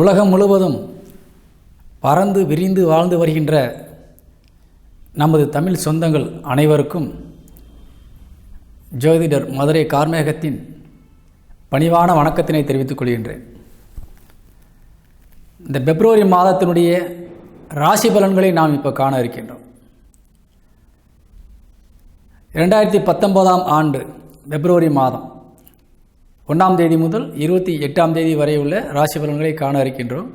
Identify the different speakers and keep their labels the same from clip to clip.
Speaker 1: உலகம் முழுவதும் பறந்து விரிந்து வாழ்ந்து வருகின்ற நமது தமிழ் சொந்தங்கள் அனைவருக்கும் ஜோதிடர் மதுரை கார்மேகத்தின் பணிவான வணக்கத்தினை தெரிவித்துக் கொள்கின்றேன். இந்த பிப்ரவரி மாதத்தினுடைய ராசி பலன்களை நாம் இப்போ காண இருக்கின்றோம். இரண்டாயிரத்தி பத்தொன்பதாம் ஆண்டு பிப்ரவரி மாதம். ஒன்றாம் தேதி முதல் இருபத்தி எட்டாம் தேதி வரை உள்ள ராசி பலன்களை காண இருக்கின்றோம்.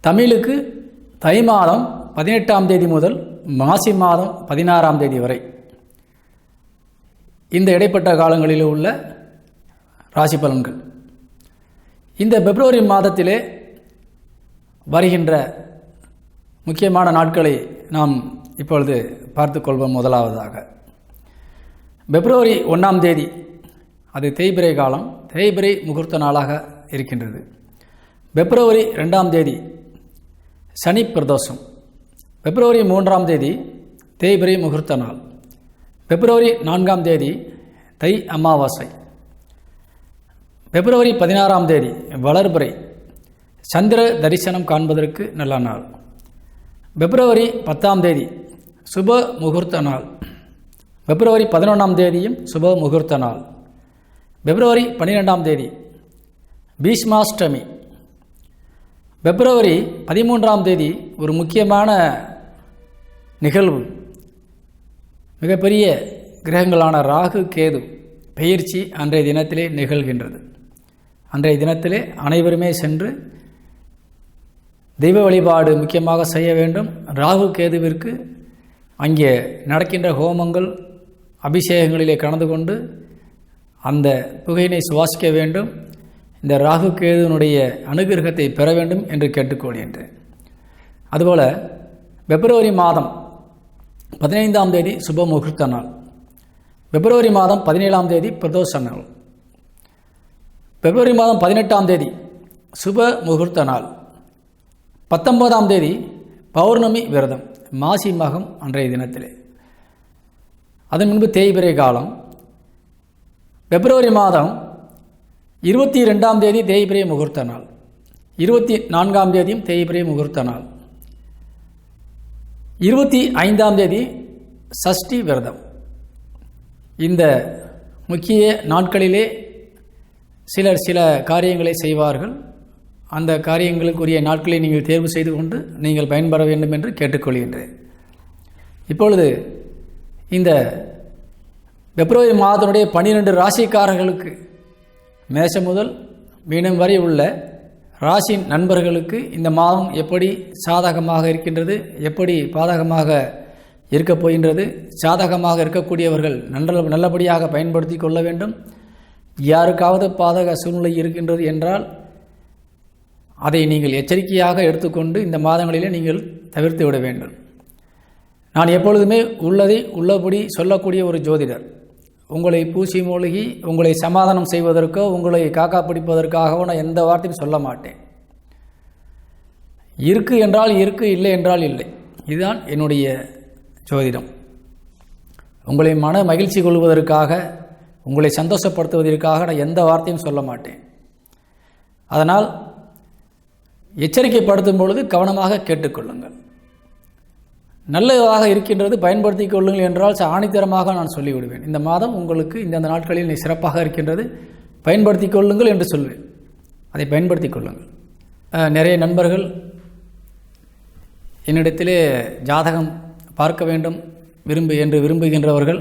Speaker 1: தமிழுக்கு தை மாதம் பதினெட்டாம் தேதி முதல் மாசி மாதம் பதினாறாம் தேதி வரை. இந்த இடைப்பட்ட காலங்களில் உள்ள ராசி பலன்கள். இந்த பிப்ரவரி மாதத்திலே வருகின்ற முக்கியமான நாட்களை நாம் இப்பொழுது பார்த்துக்கொள்வோம் முதலாவதாக. பிப்ரவரி ஒன்றாம் தேதி அது தேய்பிரை காலம் தேய்பிரை முகூர்த்த நாளாக இருக்கின்றது. பிப்ரவரி ரெண்டாம் தேதி சனி பிரதோஷம். பிப்ரவரி மூன்றாம் தேதி தேய்பிரை முகூர்த்த நாள். பிப்ரவரி நான்காம் தேதி தை அமாவாசை. பிப்ரவரி பதினாறாம் தேதி வளர்பிறை. சந்திர தரிசனம் காண்பதற்கு நல்ல நாள். பிப்ரவரி பத்தாம் தேதி சுப முகூர்த்த நாள். பிப்ரவரி பதினொன்றாம் தேதியும் சுப முகூர்த்த நாள். பிப்ரவரி பன்னிரெண்டாம் தேதி பீஷ்மாஷ்டமி. பிப்ரவரி பதிமூன்றாம் தேதி ஒரு முக்கியமான நிகழ்வு. மிகப்பெரிய கிரகங்களான ராகு கேது பெயர்ச்சி அன்றைய தினத்திலே நிகழ்கின்றது. அன்றைய தினத்திலே அனைவருமே சென்று தெய்வ வழிபாடு முக்கியமாக செய்ய வேண்டும். ராகு கேதுவிற்கு அங்கே நடக்கின்ற ஹோமங்கள் அபிஷேகங்களிலே கலந்து கொண்டு அந்த புகையினை சுவாசிக்க வேண்டும். இந்த ராகு கேதுனுடைய அனுகிரகத்தை பெற வேண்டும் என்று கேட்டுக்கொள்கின்றேன் அதுபோல் பிப்ரவரி மாதம் பதினைந்தாம் தேதி சுப முகூர்த்த நாள். பிப்ரவரி மாதம் பதினேழாம் தேதி பிரதோஷ நாள். பிப்ரவரி மாதம் பதினெட்டாம் தேதி சுப முகூர்த்த நாள். பத்தொன்பதாம் தேதி பௌர்ணமி விரதம் மாசி மகம் அன்றைய தினத்திலே. அதன் முன்பு தேய்பிரை காலம் பிப்ரவரி மாதம் இருபத்தி ரெண்டாம் தேதி தேய்பிரை முகூர்த்த நாள். இருபத்தி நான்காம் தேதியும் தேய்பிரை முகூர்த்த நாள். இருபத்தி ஐந்தாம் தேதி சஷ்டி விரதம். இந்த முக்கிய நாட்களிலே சிலர் சில காரியங்களை செய்வார்கள். அந்த காரியங்களுக்குரிய நாட்களை நீங்கள் தேர்வு செய்து கொண்டு நீங்கள் பயன்பெற வேண்டும் என்று கேட்டுக்கொள்கின்றேன். இப்பொழுது இந்த பிப்ரவரி மாதத்தினுடைய பன்னிரெண்டு ராசிக்காரர்களுக்கு மேஷம் முதல் மீனம் வரை உள்ள ராசி நண்பர்களுக்கு இந்த மாதம் எப்படி சாதகமாக இருக்கின்றது எப்படி பாதகமாக இருக்கப் போகின்றது சாதகமாக இருக்கக்கூடியவர்கள் நல்ல நல்லபடியாக பயன்படுத்தி கொள்ள வேண்டும். யாருக்காவது பாதக சூழ்நிலை இருக்கின்றது என்றால் அதை நீங்கள் எச்சரிக்கையாக எடுத்துக்கொண்டு இந்த மாதங்களிலே நீங்கள் தவிர்த்து விட வேண்டும். நான் எப்பொழுதுமே உள்ளதை உள்ளபடி சொல்லக்கூடிய ஒரு ஜோதிடர். உங்களை பூசி மூழ்கி உங்களை சமாதானம் செய்வதற்கோ உங்களை காக்கா பிடிப்பதற்காகவோ நான் எந்த வார்த்தையும் சொல்ல மாட்டேன். இருக்கு என்றால் இருக்கு இல்லை என்றால் இல்லை. இதுதான் என்னுடைய ஜோதிடம். உங்களை மன மகிழ்ச்சி கொள்வதற்காக உங்களை சந்தோஷப்படுத்துவதற்காக நான் எந்த வார்த்தையும் சொல்ல மாட்டேன். அதனால் எச்சரிக்கைப்படுத்தும் பொழுது கவனமாக கேட்டுக்கொள்ளுங்கள். நல்லதாக இருக்கின்றது பயன்படுத்தி கொள்ளுங்கள் என்றால் ஆணித்தரமாக நான் சொல்லிவிடுவேன். இந்த மாதம் உங்களுக்கு இந்தந்த நாட்களில் சிறப்பாக இருக்கின்றது பயன்படுத்தி கொள்ளுங்கள் என்று சொல்வேன். அதை பயன்படுத்தி கொள்ளுங்கள். நிறைய நண்பர்கள் என்னிடத்திலே ஜாதகம் பார்க்க வேண்டும் விரும்பு என்று விரும்புகின்றவர்கள்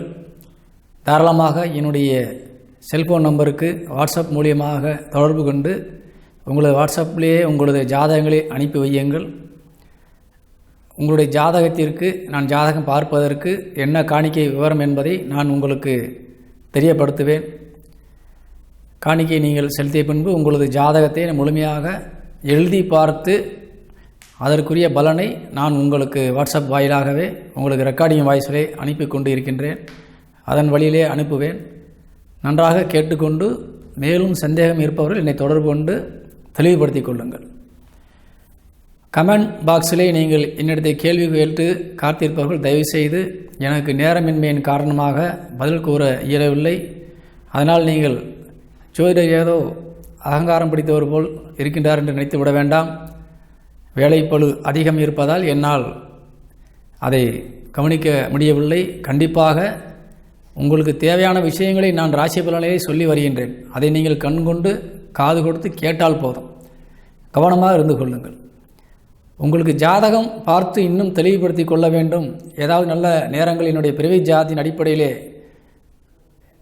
Speaker 1: தாராளமாக என்னுடைய செல்ஃபோன் நம்பருக்கு வாட்ஸ்அப் மூலியமாக தொடர்பு கொண்டு உங்களது வாட்ஸ்அப்லேயே உங்களது ஜாதகங்களை அனுப்பி வையுங்கள். உங்களுடைய ஜாதகத்திற்கு நான் ஜாதகம் பார்ப்பதற்கு என்ன காணிக்கை விவரம் என்பதை நான் உங்களுக்கு தெரியப்படுத்துவேன். காணிக்கை நீங்கள் செலுத்திய பின்பு உங்களது ஜாதகத்தை முழுமையாக எழுதி பார்த்து அதற்குரிய பலனை நான் உங்களுக்கு வாட்ஸ்அப் வாயிலாகவே உங்களுக்கு ரெக்கார்டிங் வாய்ஸிலே அனுப்பி கொண்டு இருக்கின்றேன். அதன் வழியிலே அனுப்புவேன். நன்றாக கேட்டுக்கொண்டு மேலும் சந்தேகம் இருப்பவர்கள் என்னை தொடர்பு கொண்டு தெளிவுபடுத்திக் கொள்ளுங்கள். கமெண்ட் பாக்ஸிலே நீங்கள் என்னிடத்தை கேள்வி கேட்டு காத்திருப்பவர்கள் தயவுசெய்து எனக்கு நேரமின்மையின் காரணமாக பதில் கூற இயலவில்லை. அதனால் நீங்கள் ஜோதிடர் ஏதோ அகங்காரம் பிடித்தவர் போல் இருக்கின்றார் என்று நினைத்து விட வேண்டாம். வேலைப்பழு அதிகம் இருப்பதால் என்னால் அதை கவனிக்க முடியவில்லை. கண்டிப்பாக உங்களுக்கு தேவையான விஷயங்களை நான் ராசி பலனையே சொல்லி வருகின்றேன். அதை நீங்கள் கண்கொண்டு காது கொடுத்து கேட்டால் போதும். கவனமாக இருந்து கொள்ளுங்கள். உங்களுக்கு ஜாதகம் பார்த்து இன்னும் தெளிவுபடுத்தி கொள்ள வேண்டும். ஏதாவது நல்ல நேரங்கள் என்னுடைய பிறவி ஜாதியின் அடிப்படையிலே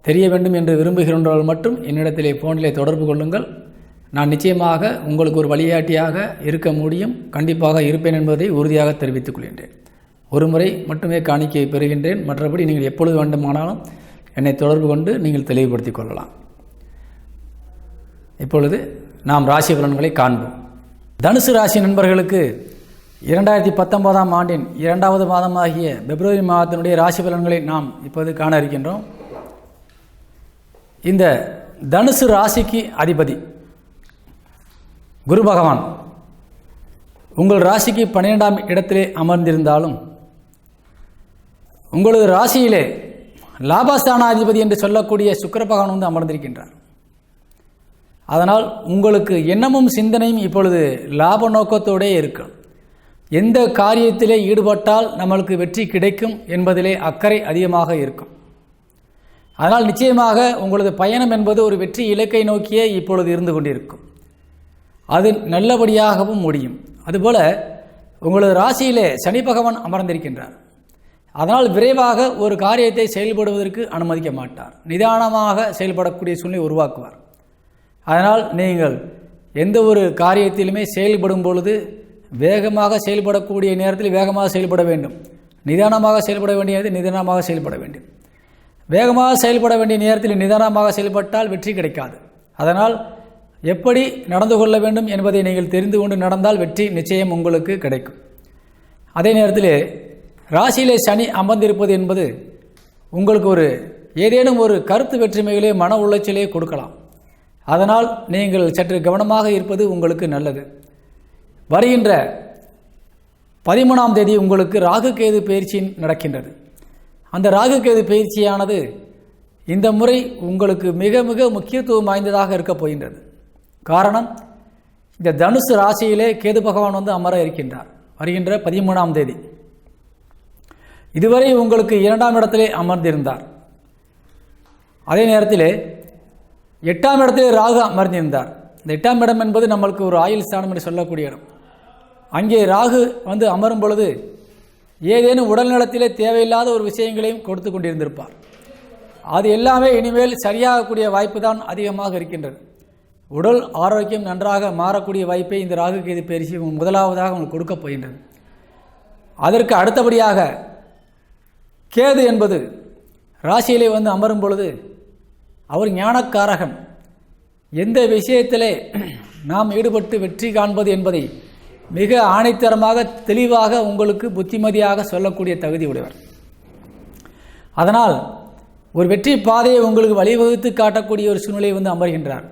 Speaker 1: தெரிய வேண்டும் என்று விரும்புகின்றவர்கள் மட்டும் என்னிடத்திலே ஃபோனிலே தொடர்பு கொள்ளுங்கள். நான் நிச்சயமாக உங்களுக்கு ஒரு வழிகாட்டியாக இருக்க முடியும். கண்டிப்பாக இருப்பேன் என்பதை உறுதியாக தெரிவித்துக் கொள்கின்றேன். ஒரு முறை மட்டுமே காணிக்கை பெறுகின்றேன். மற்றபடி நீங்கள் எப்பொழுது வேண்டுமானாலும் என்னை தொடர்பு கொண்டு நீங்கள் தெளிவுபடுத்திக் கொள்ளலாம். இப்பொழுது நாம் ராசி பலன்களை காண்போம். தனுசு ராசி நண்பர்களுக்கு இரண்டாயிரத்தி பத்தொன்பதாம் ஆண்டின் இரண்டாவது மாதமாகிய பிப்ரவரி மாதத்தினுடைய ராசி பலன்களை நாம் இப்போது காண இருக்கின்றோம். இந்த தனுசு ராசிக்கு அதிபதி குரு பகவான். உங்கள் ராசிக்கு பன்னிரெண்டாம் இடத்திலே அமர்ந்திருந்தாலும் உங்களது ராசியிலே லாபஸ்தானாதிபதி என்று சொல்லக்கூடிய சுக்கர பகவான் வந்து அமர்ந்திருக்கின்றார். அதனால் உங்களுக்கு எண்ணமும் சிந்தனையும் இப்பொழுது லாப நோக்கத்தோடே இருக்கும். எந்த காரியத்திலே ஈடுபட்டால் நம்மளுக்கு வெற்றி கிடைக்கும் என்பதிலே அக்கறை அதிகமாக இருக்கும். அதனால் நிச்சயமாக உங்களது பயணம் என்பது ஒரு வெற்றி இலக்கை நோக்கியே இப்பொழுது இருந்து கொண்டிருக்கும். அது நல்லபடியாகவும் முடியும். அதுபோல உங்களது ராசியிலே சனி பகவான் அமர்ந்திருக்கின்றார். அதனால் விரைவாக ஒரு காரியத்தை செயல்படுவதற்கு அனுமதிக்க மாட்டார். நிதானமாக செயல்படக்கூடிய சூழ்நிலை உருவாக்குவார். அதனால் நீங்கள் எந்த ஒரு காரியத்திலுமே செயல்படும் பொழுது வேகமாக செயல்படக்கூடிய நேரத்தில் வேகமாக செயல்பட வேண்டும். நிதானமாக செயல்பட வேண்டிய நேரத்தில் நிதானமாக செயல்பட வேண்டும். வேகமாக செயல்பட வேண்டிய நேரத்தில் நிதானமாக செயல்பட்டால் வெற்றி கிடைக்காது. அதனால் எப்படி நடந்து கொள்ள வேண்டும் என்பதை நீங்கள் தெரிந்து கொண்டு நடந்தால் வெற்றி நிச்சயம் உங்களுக்கு கிடைக்கும். அதே நேரத்தில் ராசியிலே சனி அமர்ந்திருப்பது என்பது உங்களுக்கு ஒரு ஏதேனும் ஒரு கருத்து வெற்றுமைகளே மன உளைச்சலே கொடுக்கலாம். அதனால் நீங்கள் சற்று கவனமாக இருப்பது உங்களுக்கு நல்லது. வருகின்ற பதிமூணாம் தேதி உங்களுக்கு ராகு கேது பயிற்சி நடக்கின்றது. அந்த ராகு கேது பயிற்சியானது இந்த முறை உங்களுக்கு மிக மிக முக்கியத்துவம் வாய்ந்ததாக இருக்கப் போகின்றது. காரணம் இந்த தனுசு ராசியிலே கேது பகவான் வந்து அமர இருக்கின்றார். வருகின்ற பதிமூணாம் தேதி. இதுவரை உங்களுக்கு இரண்டாம் இடத்திலே அமர்ந்திருந்தார். அதே நேரத்திலே எட்டாம் இடத்திலே ராகு அமர்ந்திருந்தார் இந்த எட்டாம் இடம் என்பது நம்மளுக்கு ஒரு ஆயுள் ஸ்தானம் என்று சொல்லக்கூடிய இடம். அங்கே ராகு வந்து அமரும் பொழுது ஏதேனும் உடல்நலத்திலே தேவையில்லாத ஒரு விஷயங்களையும் கொடுத்து கொண்டிருந்திருப்பார். அது எல்லாமே இனிமேல் சரியாகக்கூடிய வாய்ப்பு தான் அதிகமாக இருக்கின்றது. உடல் ஆரோக்கியம் நன்றாக மாறக்கூடிய வாய்ப்பை இந்த ராகு கேது பயிற்சி முதலாவதாக உங்களுக்கு கொடுக்கப் போகின்றது. அதற்கு அடுத்தபடியாக கேது என்பது ராசியிலே வந்து அமரும் பொழுது அவர் ஞானக்காரகன் எந்த விஷயத்திலே நாம் ஈடுபட்டு வெற்றி காண்பது என்பதை மிக ஆணைத்தரமாக தெளிவாக உங்களுக்கு புத்திமதியாக சொல்லக்கூடிய தகுதி உடையவர். அதனால் ஒரு வெற்றி பாதையை உங்களுக்கு வழிவகுத்து காட்டக்கூடிய ஒரு சூழ்நிலை வந்து அமர்கின்றார்.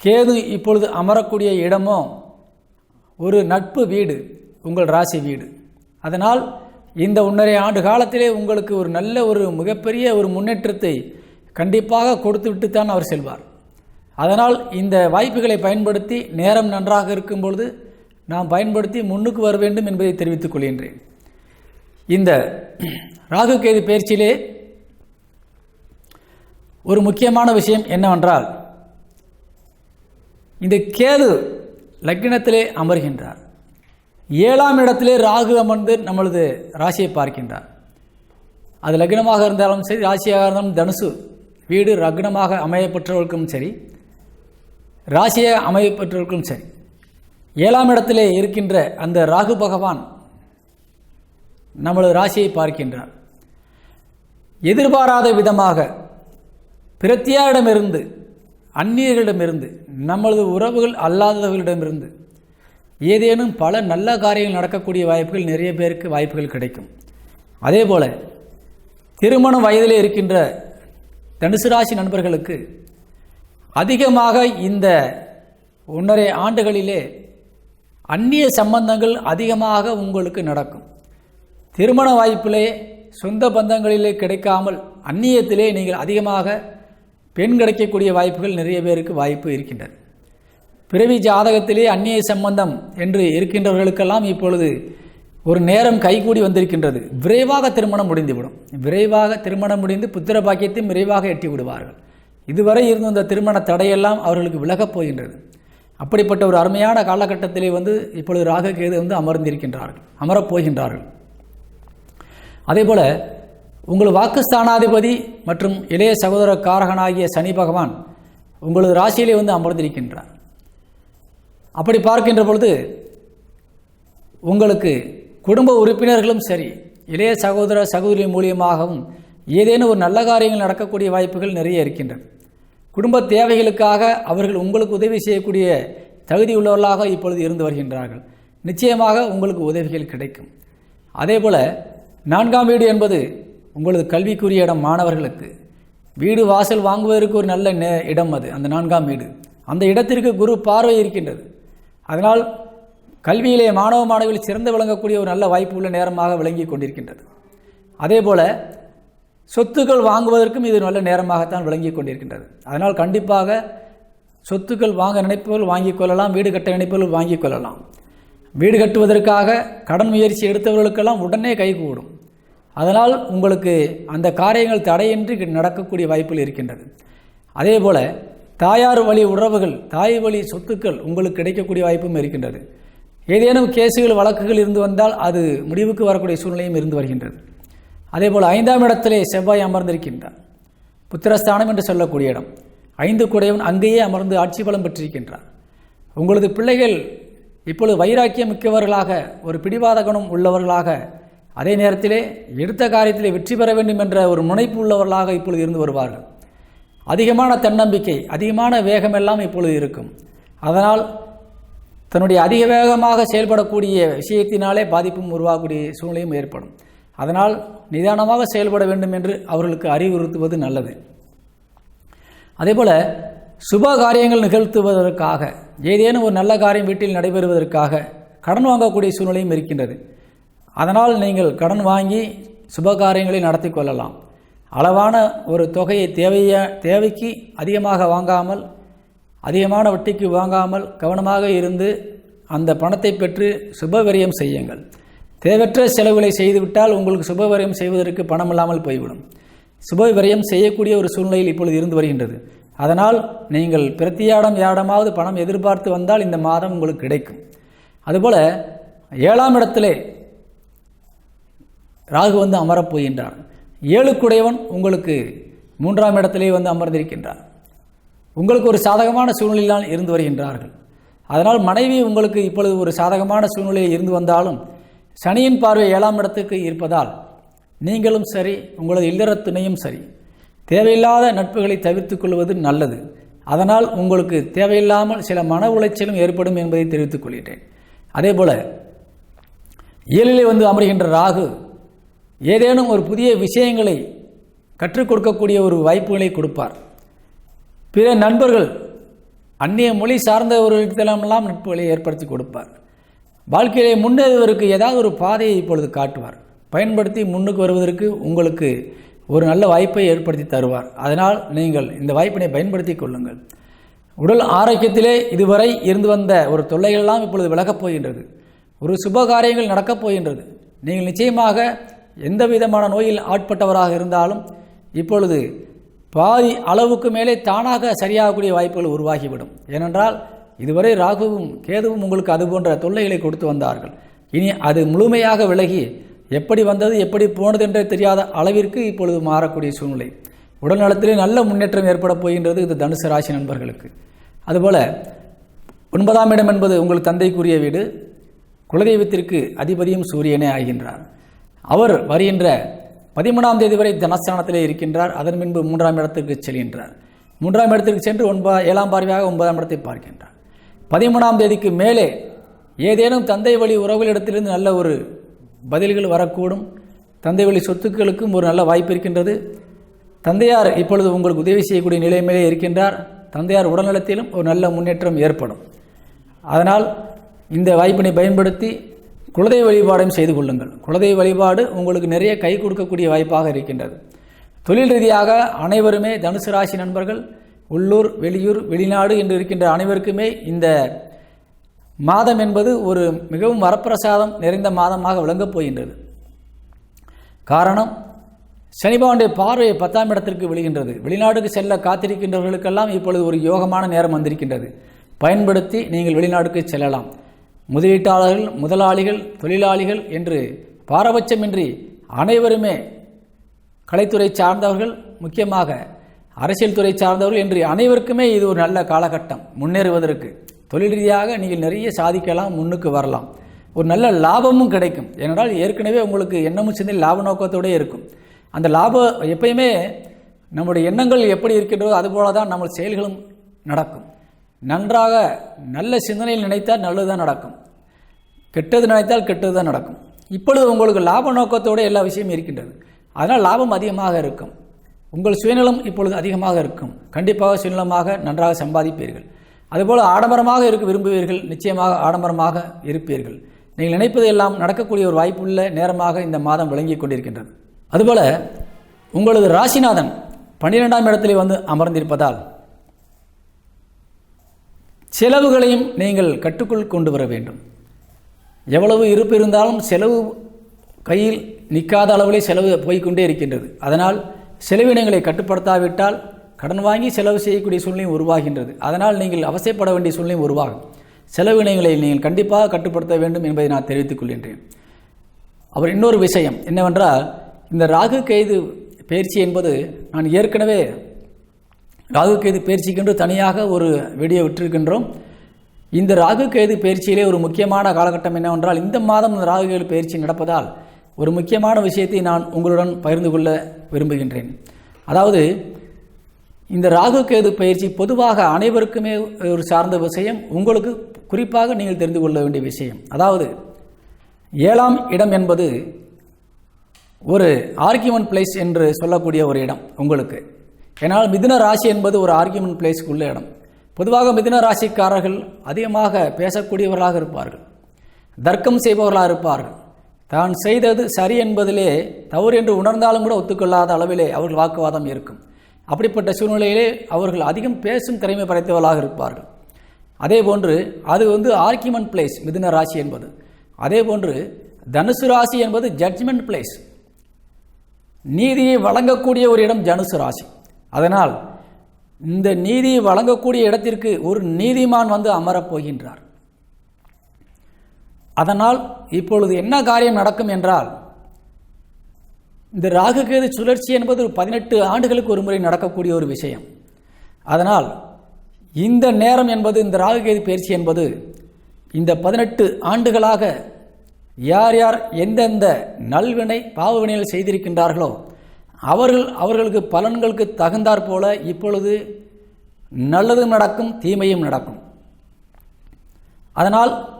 Speaker 1: கேது இப்பொழுது அமரக்கூடிய இடமோ ஒரு நட்பு வீடு உங்கள் ராசி வீடு. அதனால் இந்த ஒன்றரை ஆண்டு காலத்திலே உங்களுக்கு ஒரு நல்ல ஒரு மிகப்பெரிய ஒரு முன்னேற்றத்தை கண்டிப்பாக கொடுத்துவிட்டுத்தான் அவர் செல்வார். அதனால் இந்த வாய்ப்புகளை பயன்படுத்தி நேரம் நன்றாக இருக்கும் பொழுது நாம் பயன்படுத்தி முன்னுக்கு வர வேண்டும் என்பதை தெரிவித்துக் கொள்கின்றேன். இந்த ராகு கேது பயிற்சியிலே ஒரு முக்கியமான விஷயம் என்னவென்றால் இந்த கேது லக்னத்திலே அமர்கின்றார். ஏழாம் இடத்திலே ராகு அமர்ந்து நம்மளது ராசியை பார்க்கின்றார். அது லக்னமாக இருந்தாலும் சரி ராசியாக இருந்தாலும் தனுசு வீடு ரக்னமாக அமையப்பெற்றவர்களுக்கும் சரி ராசியாக அமையப்பெற்றவர்களுக்கும் சரி ஏழாம் இடத்திலே இருக்கின்ற அந்த ராகு பகவான் நம்மளது ராசியை பார்க்கின்றார். எதிர்பாராத விதமாக பிரத்தியாரிடமிருந்து அந்நியர்களிடமிருந்து நம்மளது உறவுகள் அல்லாதவர்களிடமிருந்து ஏதேனும் பல நல்ல காரியங்கள் நடக்கக்கூடிய வாய்ப்புகள் நிறைய பேருக்கு வாய்ப்புகள் கிடைக்கும். அதே போல் திருமண வயதிலே இருக்கின்ற தனுசு ராசி நண்பர்களுக்கு அதிகமாக இந்த ஒன்றரை ஆண்டுகளிலே அந்நிய சம்பந்தங்கள் அதிகமாக உங்களுக்கு நடக்கும். திருமண வாய்ப்பிலே சொந்த பந்தங்களிலே கிடைக்காமல் அந்நியத்திலே நீங்கள் அதிகமாக பெண் கிடைக்கக்கூடிய வாய்ப்புகள் நிறைய பேருக்கு வாய்ப்பு இருக்கின்றது. பிறவி ஜாதகத்திலே அந்நிய சம்பந்தம் என்று இருக்கின்றவர்களுக்கெல்லாம் இப்பொழுது ஒரு நேரம் கைகூடி வந்திருக்கின்றது. விரைவாக திருமணம் முடிந்துவிடும். விரைவாக திருமணம் முடிந்து புத்திர பாக்கியத்தையும் விரைவாக எட்டி விடுவார்கள். இதுவரை இருந்த இந்த திருமண தடையெல்லாம் அவர்களுக்கு விலகப் போகின்றது. அப்படிப்பட்ட ஒரு அருமையான காலகட்டத்திலே வந்து இப்பொழுது ராக கேது வந்து அமர்ந்திருக்கின்றார்கள். அமரப் போகின்றார்கள். அதேபோல உங்கள் வாக்குஸ்தானாதிபதி மற்றும் இளைய சகோதர காரகனாகிய சனி பகவான் உங்களது ராசியிலே வந்து அமர்ந்திருக்கின்றார். அப்படி பார்க்கின்ற பொழுது உங்களுக்கு குடும்ப உறுப்பினர்களும் சரி இளைய சகோதர சகோதரி மூலியமாகவும் ஏதேனும் ஒரு நல்ல காரியங்கள் நடக்கக்கூடிய வாய்ப்புகள் நிறைய இருக்கின்றன. குடும்ப தேவைகளுக்காக அவர்கள் உங்களுக்கு உதவி செய்யக்கூடிய தகுதி உள்ளவர்களாக இப்பொழுது இருந்து வருகின்றார்கள். நிச்சயமாக உங்களுக்கு உதவிகள் கிடைக்கும். அதேபோல் நான்காம் வீடு என்பது உங்களது கல்விக்குரிய இடம் மாணவர்களுக்கு. வீடு வாசல் வாங்குவதற்கு ஒரு நல்ல இடம் அது அந்த நான்காம் வீடு. அந்த இடத்திற்கு குரு பார்வை இருக்கின்றது. அதனால் கல்வியிலே மாணவ மாணவிகள் சிறந்து விளங்கக்கூடிய ஒரு நல்ல வாய்ப்பு உள்ள நேரமாக விளங்கி கொண்டிருக்கின்றது. அதேபோல சொத்துக்கள் வாங்குவதற்கும் இது நல்ல நேரமாகத்தான் விளங்கி கொண்டிருக்கின்றது. அதனால் கண்டிப்பாக சொத்துக்கள் வாங்க நினைப்பவர்கள் வாங்கிக் கொள்ளலாம் வீடு கட்ட நினைப்பவர்கள் வாங்கிக் கொள்ளலாம். வீடு கட்டுவதற்காக கடன் முயற்சி எடுத்தவர்களுக்கெல்லாம் உடனே கைகூடும் அதனால் உங்களுக்கு அந்த காரியங்கள் தடையின்றி நடக்கக்கூடிய வாய்ப்புகள் இருக்கின்றது. அதே போல் தாயார் வழி உறவுகள் தாய் வழி சொத்துக்கள் உங்களுக்கு கிடைக்கக்கூடிய வாய்ப்பும் இருக்கின்றது. ஏதேனும் கேசுகள் வழக்குகள் இருந்து வந்தால் அது முடிவுக்கு வரக்கூடிய சூழ்நிலையும் இருந்து வருகின்றது. அதே போல் ஐந்தாம் இடத்திலே செவ்வாய் அமர்ந்திருக்கின்றார். புத்திரஸ்தானம் என்று சொல்லக்கூடிய இடம். ஐந்து குடையவன் அங்கேயே அமர்ந்து ஆட்சி பலம் பெற்றிருக்கின்றார். உங்களது பிள்ளைகள் இப்பொழுது வைராக்கியம் மிக்கவர்களாக ஒரு பிடிவாத குணம் உள்ளவர்களாக அதே நேரத்திலே எடுத்த காரியத்திலே வெற்றி பெற வேண்டும் என்ற ஒரு முனைப்பு உள்ளவர்களாக இப்பொழுது இருந்து வருவார்கள். அதிகமான தன்னம்பிக்கை அதிகமான வேகமெல்லாம் இப்பொழுது இருக்கும். அதனால் தன்னுடைய அதிக வேகமாக செயல்படக்கூடிய விஷயத்தினாலே பாதிப்பும் உருவாகக்கூடிய சூழ்நிலையும் ஏற்படும். அதனால் நிதானமாக செயல்பட வேண்டும் என்று அவர்களுக்கு அறிவுறுத்துவது நல்லது. அதேபோல் சுப காரியங்கள் நிகழ்த்துவதற்காக ஏதேனும் ஒரு நல்ல காரியம் வீட்டில் நடைபெறுவதற்காக கடன் வாங்கக்கூடிய சூழ்நிலையும் இருக்கின்றது. அதனால் நீங்கள் கடன் வாங்கி சுப காரியங்களை நடத்தி கொள்ளலாம். அளவான ஒரு தொகையை தேவைய தேவைக்கு அதிகமாக வாங்காமல் அதிகமான வட்டிக்கு வாங்காமல் கவனமாக இருந்து அந்த பணத்தை பெற்று சுபவிரயம் செய்யுங்கள். தேவையற்ற செலவுகளை செய்துவிட்டால் உங்களுக்கு சுபவரியம் செய்வதற்கு பணம் இல்லாமல் போய்விடும். சுப செய்யக்கூடிய ஒரு சூழ்நிலையில் இப்பொழுது இருந்து வருகின்றது. அதனால் நீங்கள் பிரத்தியாடம் யாடமாவது பணம் எதிர்பார்த்து வந்தால் இந்த மாதம் உங்களுக்கு கிடைக்கும். அதுபோல் ஏழாம் இடத்திலே ராகு வந்து அமரப் போகின்றார் ஏழுக்குடையவன் உங்களுக்கு மூன்றாம் இடத்திலே வந்து அமர்ந்திருக்கின்றார் உங்களுக்கு ஒரு சாதகமான சூழ்நிலையில் இருந்து வருகின்றார்கள். அதனால் மனைவி உங்களுக்கு இப்பொழுது ஒரு சாதகமான சூழ்நிலையில் இருந்து வந்தாலும் சனியின் பார்வை ஏழாம் இடத்துக்கு இருப்பதால் நீங்களும் சரி உங்களது இல்லற துணையும் சரி. தேவையில்லாத நட்புகளை தவிர்த்துக் கொள்வது நல்லது. அதனால் உங்களுக்கு தேவையில்லாமல் சில மன உளைச்சலும் ஏற்படும் என்பதை தெரிவித்துக் கொள்கிறேன். அதேபோல ஏழிலே வந்து அமர்கின்ற ராகு ஏதேனும் ஒரு புதிய விஷயங்களை கற்றுக் கொடுக்கக்கூடிய ஒரு வாய்ப்புகளை கொடுப்பார். பிற நண்பர்கள் அந்நிய மொழி சார்ந்தவர்களிடத்திலெல்லாம் நட்புகளை ஏற்படுத்தி கொடுப்பார். வாழ்க்கையிலே முன்னேறுவதற்கு ஏதாவது ஒரு பாதையை இப்பொழுது காட்டுவார். பயன்படுத்தி முன்னுக்கு வருவதற்கு உங்களுக்கு ஒரு நல்ல வாய்ப்பை ஏற்படுத்தி தருவார். அதனால் நீங்கள் இந்த வாய்ப்பினை பயன்படுத்தி கொள்ளுங்கள். உடல் ஆரோக்கியத்திலே இதுவரை இருந்து வந்த ஒரு தொல்லைகளெல்லாம் இப்பொழுது விலகப் போகின்றது. ஒரு சுப காரியங்கள் நடக்கப் போகின்றது. நீங்கள் நிச்சயமாக எந்த விதமான நோயில் ஆட்பட்டவராக இருந்தாலும் இப்பொழுது பாதி அளவுக்கு மேலே தானாக சரியாகக்கூடிய வாய்ப்புகள் உருவாகிவிடும். ஏனென்றால் இதுவரை ராகுவும் கேதுவும் உங்களுக்கு அது போன்ற தொல்லைகளை கொடுத்து வந்தார்கள். இனி அது முழுமையாக விலகி எப்படி வந்தது எப்படி போனது என்றே தெரியாத அளவிற்கு இப்பொழுது மாறக்கூடிய சூழ்நிலை. உடல் நலத்திலே நல்ல முன்னேற்றம் ஏற்பட போகின்றது இது தனுசு ராசி நண்பர்களுக்கு. அதுபோல ஒன்பதாம் இடம் என்பது உங்கள் தந்தைக்குரிய வீடு. குலதெய்வத்திற்கு அதிபதியும் சூரியனே ஆகின்றார். அவர் வருகின்ற பதிமூணாம் தேதி வரை தனஸ்தானத்திலே இருக்கின்றார். அதன் பின்பு மூன்றாம் இடத்திற்கு செல்கின்றார். மூன்றாம் இடத்திற்கு சென்று ஒன்பது ஏழாம் பார்வையாக ஒன்பதாம் இடத்தை பார்க்கின்றார். பதிமூணாம் தேதிக்கு மேலே ஏதேனும் தந்தை வழி உறவுகளிடத்திலிருந்து நல்ல ஒரு பதில்கள் வரக்கூடும். தந்தை வழி சொத்துக்களுக்கும் ஒரு நல்ல வாய்ப்பு இருக்கின்றது. தந்தையார் இப்பொழுது உங்களுக்கு உதவி செய்யக்கூடிய நிலைமையிலே இருக்கின்றார். தந்தையார் உடல்நலத்திலும் ஒரு நல்ல முன்னேற்றம் ஏற்படும். அதனால் இந்த வாய்ப்பினை பயன்படுத்தி குலதெய்வ வழிபாடையும் செய்து கொள்ளுங்கள். குலதெய்வ வழிபாடு உங்களுக்கு நிறைய கை கொடுக்கக்கூடிய வாய்ப்பாக இருக்கின்றது. தொழில் ரீதியாக அனைவருமே தனுசு ராசி நண்பர்கள் உள்ளூர் வெளியூர் வெளிநாடு என்று இருக்கின்ற அனைவருக்குமே இந்த மாதம் என்பது ஒரு மிகவும் வரப்பிரசாதம் நிறைந்த மாதமாக விளங்கப் போகின்றது. காரணம் சனிபவனுடைய பார்வையை பத்தாம் இடத்திற்கு விழுகின்றது. வெளிநாடுக்கு செல்ல காத்திருக்கின்றவர்களுக்கெல்லாம் இப்பொழுது ஒரு யோகமான நேரம் வந்திருக்கின்றது. பயன்படுத்தி நீங்கள் வெளிநாடுக்கு செல்லலாம். முதலீட்டாளர்கள் முதலாளிகள் தொழிலாளிகள் என்று பாரபட்சமின்றி அனைவருமே கலைத்துறை சார்ந்தவர்கள் முக்கியமாக அரசியல் துறை சார்ந்தவர்கள் என்று அனைவருக்குமே இது ஒரு நல்ல காலகட்டம். முன்னேறுவதற்கு தொழில் ரீதியாக நீங்கள் நிறைய சாதிக்கலாம் முன்னுக்கு வரலாம். ஒரு நல்ல லாபமும் கிடைக்கும். ஏனென்றால் ஏற்கனவே உங்களுக்கு எண்ணமும் சிந்தனை லாப நோக்கத்தோடே இருக்கும். அந்த லாபம் எப்பயுமே நம்முடைய எண்ணங்கள் எப்படி இருக்கின்றதோ அதுபோல தான் நம்ம செயல்களும் நடக்கும். நன்றாக நல்ல சிந்தனையில் நினைத்தால் நல்லதுதான் நடக்கும். கெட்டது நினைத்தால் கெட்டது தான் நடக்கும். இப்பொழுது உங்களுக்கு லாப நோக்கத்தோடு எல்லா விஷயமும் இருக்கின்றது. அதனால் லாபம் அதிகமாக இருக்கும். உங்கள் சுயநலம் இப்பொழுது அதிகமாக இருக்கும். கண்டிப்பாக சுயநலமாக நன்றாக சம்பாதிப்பீர்கள். அதுபோல் ஆடம்பரமாக இருக்க விரும்புவீர்கள். நிச்சயமாக ஆடம்பரமாக இருப்பீர்கள். நீங்கள் நினைப்பது எல்லாம் நடக்கக்கூடிய ஒரு வாய்ப்புள்ள நேரமாக இந்த மாதம் விளங்கி கொண்டிருக்கின்றது. அதுபோல் உங்களது ராசிநாதன் பன்னிரெண்டாம் இடத்திலே வந்து அமர்ந்திருப்பதால் செலவுகளையும் நீங்கள் கட்டுக்குள் கொண்டு வர வேண்டும். எவ்வளவு இருப்பு இருந்தாலும் செலவு கையில் நிற்காத அளவிலே செலவு போய்க்கொண்டே இருக்கின்றது. அதனால் செலவினங்களை கட்டுப்படுத்தாவிட்டால் கடன் வாங்கி செலவு செய்யக்கூடிய சூழ்நிலையும் உருவாகின்றது. அதனால் நீங்கள் அவசியப்பட வேண்டிய சூழ்நிலையும் உருவாகும். செலவினங்களை நீங்கள் கண்டிப்பாக கட்டுப்படுத்த வேண்டும் என்பதை நான் தெரிவித்துக் கொள்கின்றேன். அவர் இன்னொரு விஷயம் என்னவென்றால் இந்த ராகு கைது பயிற்சி என்பது நான் ஏற்கனவே ராகு கேது பயிற்சிக்கென்று தனியாக ஒரு வீடியோ விட்டிருக்கின்றோம். இந்த ராகு கேது பயிற்சியிலே ஒரு முக்கியமான காலகட்டம் என்னவென்றால் இந்த மாதம் இந்த ராகு கேது பயிற்சி நடப்பதால் ஒரு முக்கியமான விஷயத்தை நான் உங்களுடன் பகிர்ந்து கொள்ள விரும்புகின்றேன். அதாவது இந்த ராகு கேது பயிற்சி பொதுவாக அனைவருக்குமே ஒரு சார்ந்த விஷயம். உங்களுக்கு குறிப்பாக நீங்கள் தெரிந்து கொள்ள வேண்டிய விஷயம். அதாவது ஏழாம் இடம் என்பது ஒரு ஆர்கியூமெண்ட் பிளேஸ் என்று சொல்லக்கூடிய ஒரு இடம் உங்களுக்கு. ஏன்னால் மிதுன ராசி என்பது ஒரு ஆர்கியூமெண்ட் பிளேஸ்க்கு உள்ள இடம். பொதுவாக மிதுன ராசிக்காரர்கள் அதிகமாக பேசக்கூடியவர்களாக இருப்பார்கள். தர்க்கம் செய்பவர்களாக இருப்பார்கள். தான் செய்தது சரி என்பதிலே தவறு என்று உணர்ந்தாலும் கூட ஒத்துக்கொள்ளாத அளவிலே அவர்கள் வாக்குவாதம் இருக்கும். அப்படிப்பட்ட சூழ்நிலையிலே அவர்கள் அதிகம் பேசும் திறமை படைத்தவர்களாக இருப்பார்கள். அதே போன்று அது வந்து ஆர்கியூமெண்ட் பிளேஸ் மிதுன ராசி என்பது. அதே போன்று தனுசு ராசி என்பது ஜட்ஜ்மெண்ட் பிளேஸ் நீதியை வழங்கக்கூடிய ஒரு இடம் தனுசு ராசி. அதனால் இந்த நீதியை வழங்கக்கூடிய இடத்திற்கு ஒரு நீதிமான் வந்து அமரப் போகின்றார். அதனால் இப்பொழுது என்ன காரியம் நடக்கும் என்றால் இந்த ராகுகேது சுழற்சி என்பது ஒரு பதினெட்டு ஆண்டுகளுக்கு ஒரு முறை நடக்கக்கூடிய ஒரு விஷயம். அதனால் இந்த நேரம் என்பது இந்த ராகுகேது பயிற்சி என்பது இந்த பதினெட்டு ஆண்டுகளாக யார் யார் எந்தெந்த நல்வினை பாவவினைகள் செய்திருக்கின்றார்களோ அவர்கள் அவர்களுக்கு பலன்களுக்கு தகுந்தாற் போல இப்பொழுது நல்லதும் நடக்கும் தீமையும் நடக்கும். அதனால்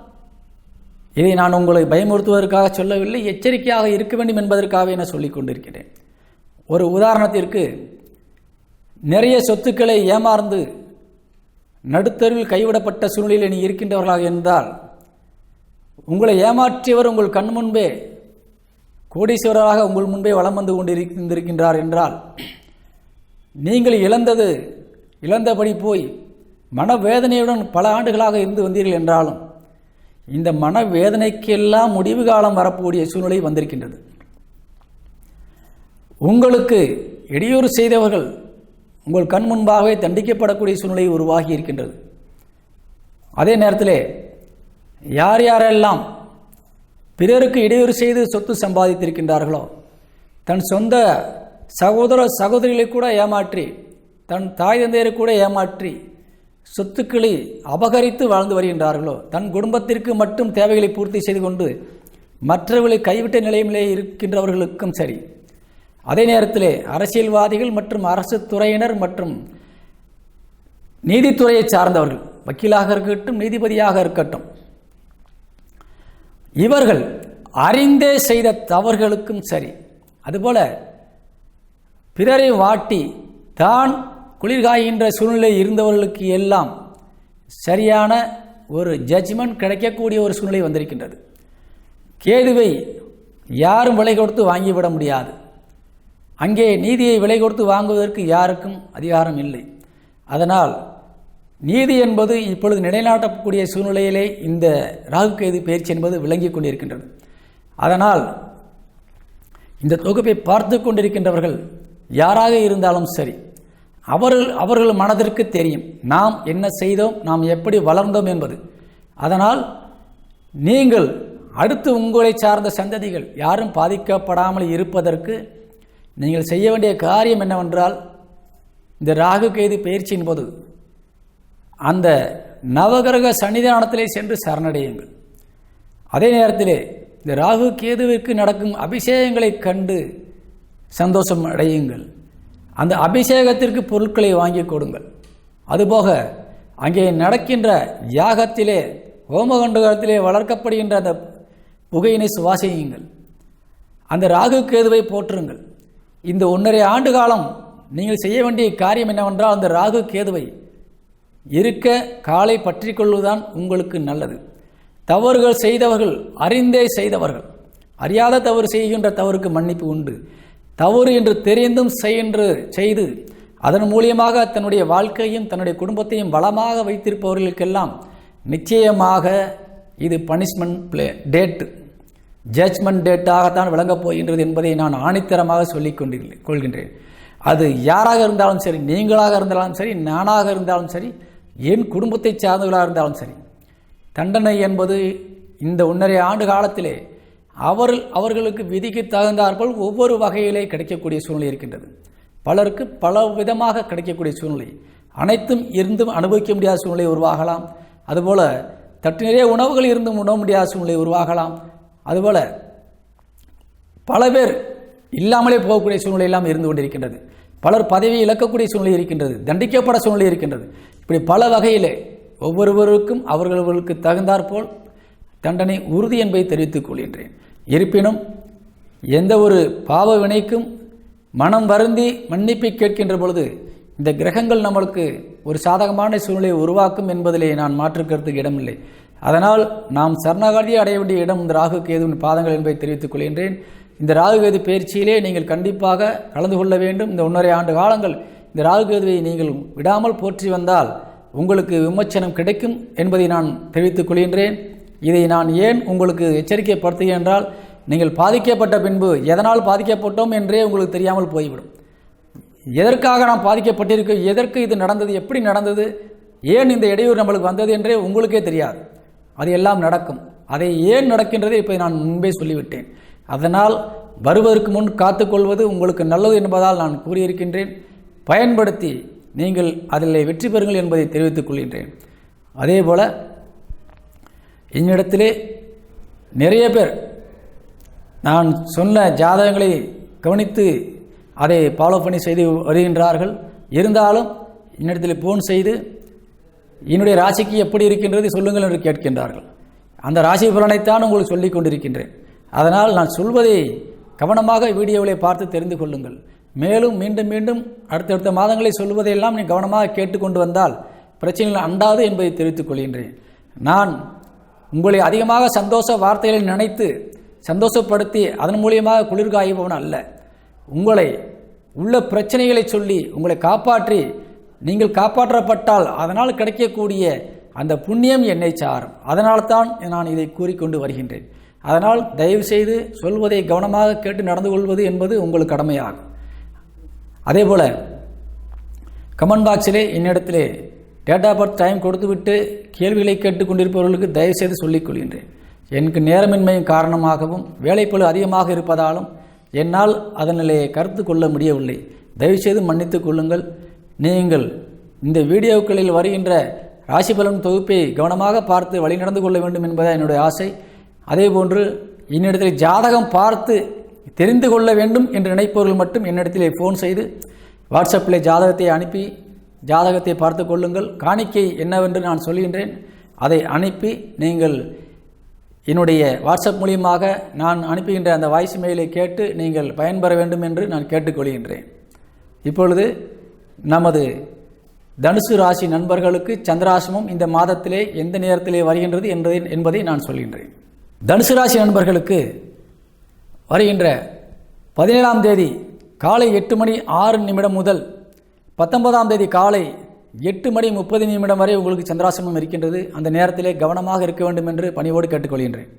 Speaker 1: இதை நான் உங்களை பயமுறுத்துவதற்காக சொல்லவில்லை எச்சரிக்கையாக இருக்க வேண்டும் என்பதற்காகவே நான் சொல்லிக் கொண்டிருக்கிறேன். ஒரு உதாரணத்திற்கு நிறைய சொத்துக்களை ஏமாந்து நடுத்தருவில் கைவிடப்பட்ட சூழ்நிலையில் நீ இருக்கின்றவர்களாக இருந்தால் உங்களை ஏமாற்றியவர் உங்கள் கண் முன்பே கோடீஸ்வரராக உங்கள் முன்பே வளம் வந்து கொண்டிருக்கின்றார் என்றால் நீங்கள் இழந்தது இழந்தபடி போய் மனவேதனையுடன் பல ஆண்டுகளாக இருந்து வந்தீர்கள் என்றாலும் இந்த மனவேதனைக்கெல்லாம் முடிவு காலம் வரக்கூடிய சூழ்நிலை வந்திருக்கின்றது. உங்களுக்கு இடையூறு செய்தவர்கள் உங்கள் கண் முன்பாகவே தண்டிக்கப்படக்கூடிய சூழ்நிலை உருவாகி இருக்கின்றது. அதே நேரத்திலே யார் யாரெல்லாம் பிறருக்கு இடையூறு செய்து சொத்து சம்பாதித்திருக்கின்றார்களோ? தன் சொந்த சகோதர சகோதரிகளை கூட ஏமாற்றி தன் தாய் தந்தையரை கூட ஏமாற்றி சொத்துக்களை அபகரித்து வாழ்ந்து வருகின்றார்களோ? தன் குடும்பத்திற்கு மட்டும் தேவைகளை பூர்த்தி செய்து கொண்டு மற்றவர்களை கைவிட்ட நிலையிலே இருக்கின்றவர்களுக்கும் சரி. அதே நேரத்திலே அரசியல்வாதிகள் மற்றும் அரசு துறையினர் மற்றும் நீதித்துறையை சார்ந்தவர்கள் வக்கீலாக இருக்கட்டும் நீதிபதியாக இருக்கட்டும் இவர்கள் அறிந்தே செய்த தவறுகளுக்கும் சரி. அதுபோல பிறரை வாட்டி தான் குளிர்காய்கின்ற சூழ்நிலை இருந்தவர்களுக்கு எல்லாம் சரியான ஒரு ஜட்ஜ்மெண்ட் கிடைக்கக்கூடிய ஒரு சூழ்நிலை வந்திருக்கின்றது. கேதுவை யாரும் விலை கொடுத்து வாங்கிவிட முடியாது. அங்கே நீதியை விலை கொடுத்து வாங்குவதற்கு யாருக்கும் அதிகாரம் இல்லை. அதனால் நீதி என்பது இப்பொழுது நிலைநாட்டக்கூடிய சூழ்நிலையிலே இந்த ராகு கேது பயிற்சி என்பது விளங்கி கொண்டிருக்கின்றது. அதனால் இந்த தொகுப்பை பார்த்து கொண்டிருக்கின்றவர்கள் யாராக இருந்தாலும் சரி அவர்கள் அவர்கள் மனதிற்கு தெரியும் நாம் என்ன செய்தோம் நாம் எப்படி வளர்ந்தோம் என்பது. அதனால் நீங்கள் அடுத்து உங்களை சார்ந்த சந்ததிகள் யாரும் பாதிக்கப்படாமல் இருப்பதற்கு நீங்கள் செய்ய வேண்டிய காரியம் என்னவென்றால் இந்த ராகு கைது பயிற்சியின் போது அந்த நவகிரக சன்னிதானத்திலே சென்று சரணடையுங்கள். அதே நேரத்திலே இந்த ராகு கேதுவிற்கு நடக்கும் அபிஷேகங்களை கண்டு சந்தோஷம் அடையுங்கள். அந்த அபிஷேகத்திற்கு பொருட்களை வாங்கி கொடுங்கள். அதுபோக அங்கே நடக்கின்ற யாகத்திலே ஹோமகண்டகத்திலே வளர்க்கப்படுகின்ற அந்த புகையினை சுவாசியுங்கள். அந்த ராகு கேதுவை போற்றுங்கள். இந்த ஒன்றரை ஆண்டு காலம் நீங்கள் செய்ய வேண்டிய காரியம் என்னவென்றால் அந்த ராகு கேதுவை இருக்க காலை பற்றி கொள்வதுதான் உங்களுக்கு நல்லது. தவறுகள் செய்தவர்கள் அறிந்தே செய்தவர்கள். அறியாத தவறு செய்கின்ற தவறுக்கு மன்னிப்பு உண்டு. தவறு என்று தெரிந்தும் செய்கின்ற செய்து அதன் மூலியமாக தன்னுடைய வாழ்க்கையும் தன்னுடைய குடும்பத்தையும் வளமாக வைத்திருப்பவர்களுக்கெல்லாம் நிச்சயமாக இது பனிஷ்மெண்ட் பிளே டேட் ஜட்ஜ்மெண்ட் டேட்டாகத்தான் விளங்கப் போகின்றது என்பதை நான் ஆணித்தரமாக சொல்லிக் கொண்டு கொள்கின்றேன். அது யாராக இருந்தாலும் சரி நீங்களாக இருந்தாலும் சரி நானாக இருந்தாலும் சரி என் குடும்பத்தை சார்ந்தவர்களாக இருந்தாலும் சரி தண்டனை என்பது இந்த ஒன்றரை ஆண்டு காலத்திலே அவர் அவர்களுக்கு விதிக்கு தகுந்தாற்போல் ஒவ்வொரு வகையிலே கிடைக்கக்கூடிய சூழ்நிலை இருக்கின்றது. பலருக்கு பல விதமாக கிடைக்கக்கூடிய சூழ்நிலை. அனைத்தும் இருந்தும் அனுபவிக்க முடியாத சூழ்நிலை உருவாகலாம். அதுபோல் தட்டு நிறைய உணவுகள் இருந்தும் உணவ முடியாத சூழ்நிலை உருவாகலாம். அதுபோல் பல பேர் இல்லாமலே போகக்கூடிய சூழ்நிலை எல்லாம் இருந்து கொண்டிருக்கின்றது. பலர் பதவியை இழக்கக்கூடிய சூழ்நிலை இருக்கின்றது. தண்டிக்கப்பட சூழ்நிலை இருக்கின்றது. இப்படி பல வகையிலே ஒவ்வொருவருக்கும் அவர்களுக்கு தகுந்தாற்போல் தண்டனை உறுதி என்பதை தெரிவித்துக் கொள்கின்றேன். இருப்பினும் எந்த ஒரு பாவ வினைக்கும் மனம் வருந்தி மன்னிப்பை கேட்கின்ற பொழுது இந்த கிரகங்கள் நம்மளுக்கு ஒரு சாதகமான சூழ்நிலையை உருவாக்கும் என்பதிலே நான் மாற்றுக்கிறதுக்கு இடமில்லை. அதனால் நாம் சரணாகதி அடைய வேண்டிய இடம் இந்த ராகு கேதுவின் பாதங்கள் என்பதை தெரிவித்துக் கொள்கின்றேன். இந்த ராகு கேது பயிற்சியிலே நீங்கள் கண்டிப்பாக கலந்து கொள்ள வேண்டும். இந்த ஒன்றரை ஆண்டு காலங்கள் இந்த ராகுகேதுவை நீங்கள் விடாமல் போற்றி வந்தால் உங்களுக்கு விமர்சனம் கிடைக்கும் என்பதை நான் தெரிவித்துக் கொள்கின்றேன். இதை நான் ஏன் உங்களுக்கு எச்சரிக்கைப்படுத்துகிறேன் என்றால் நீங்கள் பாதிக்கப்பட்ட பின்பு எதனால் பாதிக்கப்பட்டோம் என்றே உங்களுக்கு தெரியாமல் போய்விடும். எதற்காக நாம் பாதிக்கப்பட்டிருக்கோம் எதற்கு இது நடந்தது? எப்படி நடந்தது? ஏன் இந்த இடையூறு நம்மளுக்கு வந்தது என்றே உங்களுக்கே தெரியாது. அது எல்லாம் நடக்கும். அதை ஏன் நடக்கின்றது இப்போ நான் முன்பே சொல்லிவிட்டேன். அதனால் வருவதற்கு முன் காத்துக்கொள்வது உங்களுக்கு நல்லது என்பதால் நான் கூறியிருக்கின்றேன். பயன்படுத்தி நீங்கள் அதில் வெற்றி பெறுங்கள் என்பதை தெரிவித்துக் கொள்கின்றேன். அதே போல் என்னிடத்திலே நிறைய பேர் நான் சொன்ன ஜாதகங்களை கவனித்து அதை ஃபாலோ பண்ணி செய்து வருகின்றார்கள். இருந்தாலும் என்னிடத்தில் ஃபோன் செய்து என்னுடைய ராசிக்கு எப்படி இருக்கின்றது சொல்லுங்கள் என்று கேட்கின்றார்கள். அந்த ராசி பலனைத்தான் உங்களுக்கு சொல்லிக் கொண்டிருக்கின்றேன். அதனால் நான் சொல்வதை கவனமாக வீடியோவிலே பார்த்து தெரிந்து கொள்ளுங்கள். மேலும் மீண்டும் மீண்டும் அடுத்தடுத்த மாதங்களை சொல்வதையெல்லாம் நீ கவனமாக கேட்டுக்கொண்டு வந்தால் பிரச்சனைகள் அண்டாது என்பதை தெரிவித்துக் கொள்கின்றேன். நான் உங்களை அதிகமாக சந்தோஷ வார்த்தைகளை நினைத்து சந்தோஷப்படுத்தி அதன் மூலியமாக குளிர்காயுபவன் அல்ல. உங்களை உள்ள பிரச்சனைகளை சொல்லி உங்களை காப்பாற்றி நீங்கள் காப்பாற்றப்பட்டால் அதனால் கிடைக்கக்கூடிய அந்த புண்ணியம் என்னை சாரும். அதனால்தான் நான் இதை கூறிக்கொண்டு வருகின்றேன். அதனால் தயவுசெய்து சொல்வதை கவனமாக கேட்டு நடந்து கொள்வது என்பது உங்கள் கடமையாகும். அதே போல் கமெண்ட் பாக்ஸிலே என்னிடத்திலே டேட் ஆஃப் பர்த் டைம் கொடுத்துவிட்டு கேள்விகளை கேட்டுக்கொண்டிருப்பவர்களுக்கு தயவுசெய்து சொல்லிக் கொள்கின்றேன். எனக்கு நேரமின்மையின் காரணமாகவும் வேலைப்பளு அதிகமாக இருப்பதாலும் என்னால் அதனிலே கருத்து கொள்ள முடியவில்லை. தயவுசெய்து மன்னித்து கொள்ளுங்கள். நீங்கள் இந்த வீடியோக்களில் வருகின்ற ராசி பலன் தொகுப்பை கவனமாக பார்த்து வழி நடந்து கொள்ள வேண்டும் என்பதே என்னுடைய ஆசை. அதேபோன்று என்னிடத்தில் ஜாதகம் பார்த்து தெரிந்து கொள்ள வேண்டும் என்று நினைப்பவர்கள் மட்டும் என்னிடத்திலே ஃபோன் செய்து வாட்ஸ்அப்பில் ஜாதகத்தை அனுப்பி ஜாதகத்தை பார்த்து கொள்ளுங்கள். காணிக்கை என்னவென்று நான் சொல்கின்றேன். அதை அனுப்பி நீங்கள் என்னுடைய வாட்ஸ்அப் மூலியமாக நான் அனுப்புகின்ற அந்த வாய்ஸ் மெயிலை கேட்டு நீங்கள் பயன்பெற வேண்டும் என்று நான் கேட்டுக்கொள்கின்றேன். இப்பொழுது நமது தனுசு ராசி நண்பர்களுக்கு சந்திராசிரமம் இந்த மாதத்திலே எந்த நேரத்திலே வருகின்றது என்பதை என்பதை நான் சொல்கின்றேன். தனுசு ராசி நண்பர்களுக்கு வருகின்ற பதினேழாம் தேதி காலை எட்டு மணி ஆறு நிமிடம் முதல் பத்தொன்பதாம் தேதி காலை எட்டு மணி முப்பது நிமிடம் வரை உங்களுக்கு சந்திராசிரமம் இருக்கின்றது. அந்த நேரத்திலே கவனமாக இருக்க வேண்டும் என்று பணிவோடு கேட்டுக்கொள்கின்றேன்.